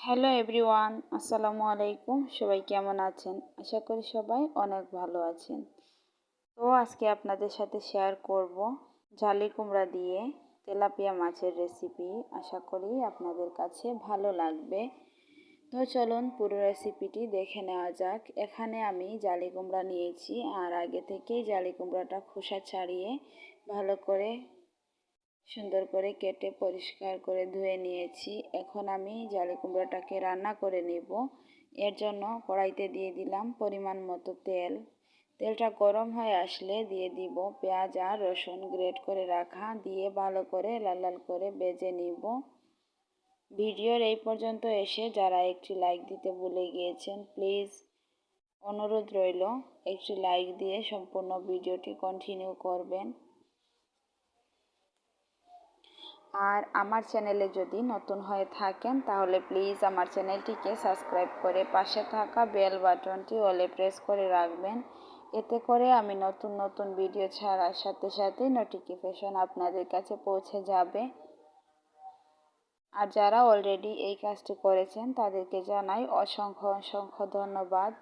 Hello everyone, আসসালামু আলাইকুম। সবাই কেমন আছেন? আশা করি সবাই অনেক ভালো আছেন। তো আজকে আপনাদের সাথে শেয়ার করব জালি কুমড়া দিয়ে তেলাপিয়া মাছের রেসিপি আশা করি আপনাদের কাছে ভালো লাগবে। তো চলুন পুরো রেসিপিটি দেখে নেওয়া যাক। এখানে আমি জালি কুমড়া নিয়েছি আর আগে থেকেই জালি কুমড়াটা খোসা ছাড়িয়ে ভালো করে সুন্দর করে কেটে পরিষ্কার করে ধুয়ে নিয়েছি। এখন আমি জালি কুমড়োটাকে রান্না করে নেব। এর জন্য কড়াইতে দিয়ে দিলাম পরিমাণ মতো তেল। তেলটা গরম হয়ে আসলে দিয়ে দিব পেঁয়াজ আর রসুন গ্রেট করে রাখা দিয়ে ভালো করে লাল লাল করে বেজে নিব। ভিডিওর এই পর্যন্ত এসে যারা একটি লাইক দিতে ভুলে গিয়েছেন, প্লিজ অনুরোধ রইল একটি লাইক দিয়ে সম্পূর্ণ ভিডিওটি কন্টিনিউ করবেন। আর আমার চ্যানেলে যদি নতুন হয়ে থাকেন, তাহলে প্লিজ আমার চ্যানেলটিকে সাবস্ক্রাইব করে পাশে থাকা বেল বাটনটি অলে প্রেস করে রাখবেন। এতে করে আমি নতুন নতুন ভিডিও ছাড়ার সাথে সাথে নোটিফিকেশন আপনাদের কাছে পৌঁছে যাবে। আর যারা অলরেডি এই কাজটি করেছেন, তাদেরকে জানাই অসংখ্য অসংখ্য ধন্যবাদ।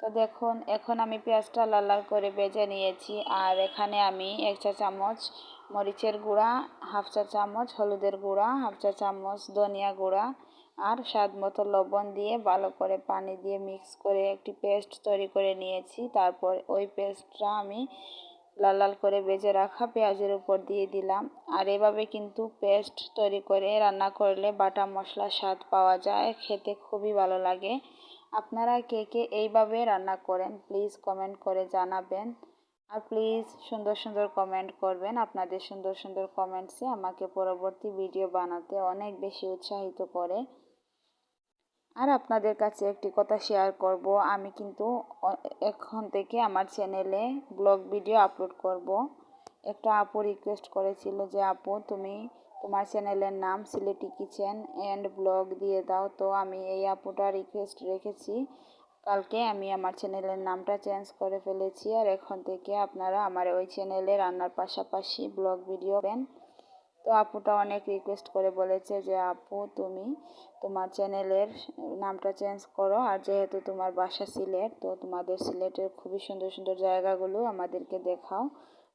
তো দেখুন, এখন আমি পেঁয়াজটা লাল লাল করে বেজে নিয়েছি, আর এখানে আমি এক চা চামচ মরিচের গুঁড়া, হাফ চা চামচ হলুদের গুঁড়া, হাফ চা চামচ ধনিয়া গুঁড়া আর স্বাদ মতো লবণ দিয়ে ভালো করে পানি দিয়ে মিক্স করে একটি পেস্ট তৈরি করে নিয়েছি। তারপর ওই পেস্টটা আমি লাল লাল করে বেজে রাখা পেঁয়াজের উপর দিয়ে দিলাম। আর এভাবে কিন্তু পেস্ট তৈরি করে রান্না করলে বাটা মশলার স্বাদ পাওয়া যায়, খেতে খুবই ভালো লাগে। আপনারা কে কে এইভাবে রান্না করেন প্লিজ কমেন্ট করে জানাবেন। আর প্লিজ সুন্দর সুন্দর কমেন্ট করবেন। আপনাদের সুন্দর সুন্দর কমেন্টসে আমাকে পরবর্তী ভিডিও বানাতে অনেক বেশি উৎসাহিত করে। আর আপনাদের কাছে একটি কথা শেয়ার করব। আমি কিন্তু এখন থেকে আমার চ্যানেলে ব্লগ ভিডিও আপলোড করব। একটা আপু রিকোয়েস্ট করেছিল যে, আপু, তুমি তোমার চ্যানেলের নাম সিলেটি কিচেন অ্যান্ড ব্লগ দিয়ে দাও। তো আমি এই আপুটা রিকোয়েস্ট রেখেছি। কালকে আমি আমার চ্যানেলের নামটা চেঞ্জ করে ফেলেছি আর এখন থেকে আপনারা আমার ওই চ্যানেলে রান্নার পাশাপাশি ব্লগ ভিডিও দেন। তো আপুটা অনেক রিকোয়েস্ট করে বলেছে যে, আপু, তুমি তোমার চ্যানেলের নামটা চেঞ্জ করো। আর যেহেতু তোমার বাসা সিলেট, তো তোমাদের সিলেটের খুবই সুন্দর সুন্দর জায়গাগুলো আমাদেরকে দেখাও।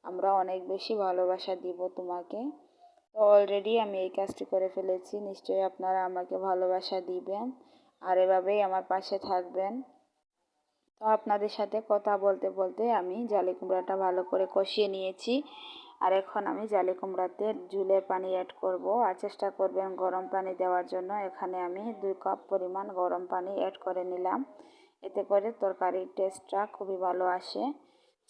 আমরা অনেক বেশি ভালোবাসা দিব তোমাকে। তো অলরেডি আমি এই কাজটি করে ফেলেছি। নিশ্চয়ই আপনারা আমাকে ভালোবাসা দিবেন আর এভাবেই আমার পাশে থাকবেন। তো আপনাদের সাথে কথা বলতে বলতে আমি জালি কুমড়াটা ভালো করে কষিয়ে নিয়েছি। আর এখন আমি জালি কুমড়াতে ঝুলের পানি অ্যাড করব। আর চেষ্টা করবেন গরম পানি দেওয়ার জন্য। এখানে আমি দুই কাপ পরিমাণ গরম পানি অ্যাড করে নিলাম। এতে করে তরকারির টেস্টটা খুবই ভালো আসে।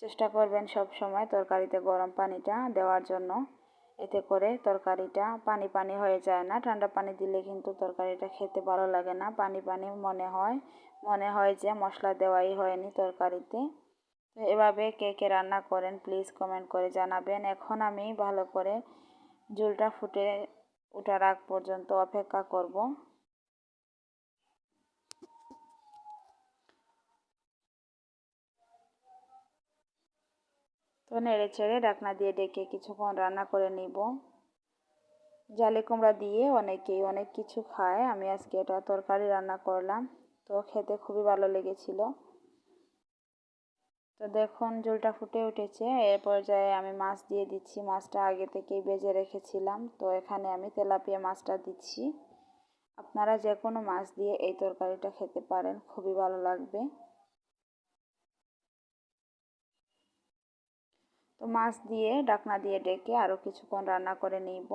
চেষ্টা করবেন সব সময় তরকারিতে গরম পানিটা দেওয়ার জন্য। এতে করে তরকারিটা পানি পানি হয়ে যায় না। ঠান্ডা পানি দিলে কিন্তু তরকারিটা খেতে ভালো লাগে না। পানি পানি মনে হয় মনে হয় যে মশলা দেওয়াই হয়নি তরকারিতে। তো এভাবে কে কে রান্না করেন প্লিজ কমেন্ট করে জানাবেন। এখন আমি ভালো করে ঝুলটা ফুটে ওঠার আগ পর্যন্ত অপেক্ষা করব। তো নেড়ে ছেড়ে ডাকনা দিয়ে ডেকে কিছুক্ষণ রান্না করে নিব। জালে কুমড়া দিয়ে অনেকেই অনেক কিছু খায়। আমি আজকে এটা তরকারি রান্না করলাম, তো খেতে খুবই ভালো লেগেছিল। তো দেখুন, ঝোলটা ফুটে উঠেছে। এর পর্যায়ে আমি মাছ দিয়ে দিচ্ছি। মাছটা আগে থেকেই বেজে রেখেছিলাম, তো এখানে আমি তেলাপিয়া মাছটা দিচ্ছি। আপনারা যে কোনো মাছ দিয়ে এই তরকারিটা খেতে পারেন, খুবই ভালো লাগবে। তো মাছ দিয়ে, ডাকনা দিয়ে ডেকে আরও কিছুক্ষণ রান্না করে নিব।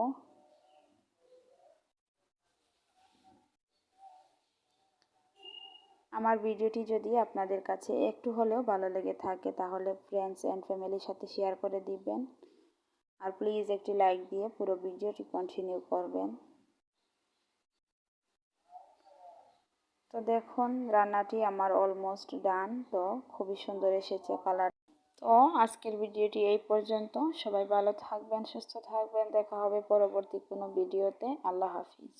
আমার ভিডিওটি যদি আপনাদের কাছে একটু হলেও ভালো লেগে থাকে, তাহলে ফ্রেন্ডস অ্যান্ড ফ্যামিলির সাথে শেয়ার করে দিবেন। আর প্লিজ একটি লাইক দিয়ে পুরো ভিডিওটি কন্টিনিউ করবেন। তো দেখুন, রান্নাটি আমার অলমোস্ট ডান তো খুবই সুন্দর এসেছে কালার তো আজকের ভিডিওটি এই পর্যন্ত। সবাই ভালো থাকবেন, সুস্থ থাকবেন। দেখা হবে পরবর্তী কোনো ভিডিওতে। আল্লাহ হাফিজ।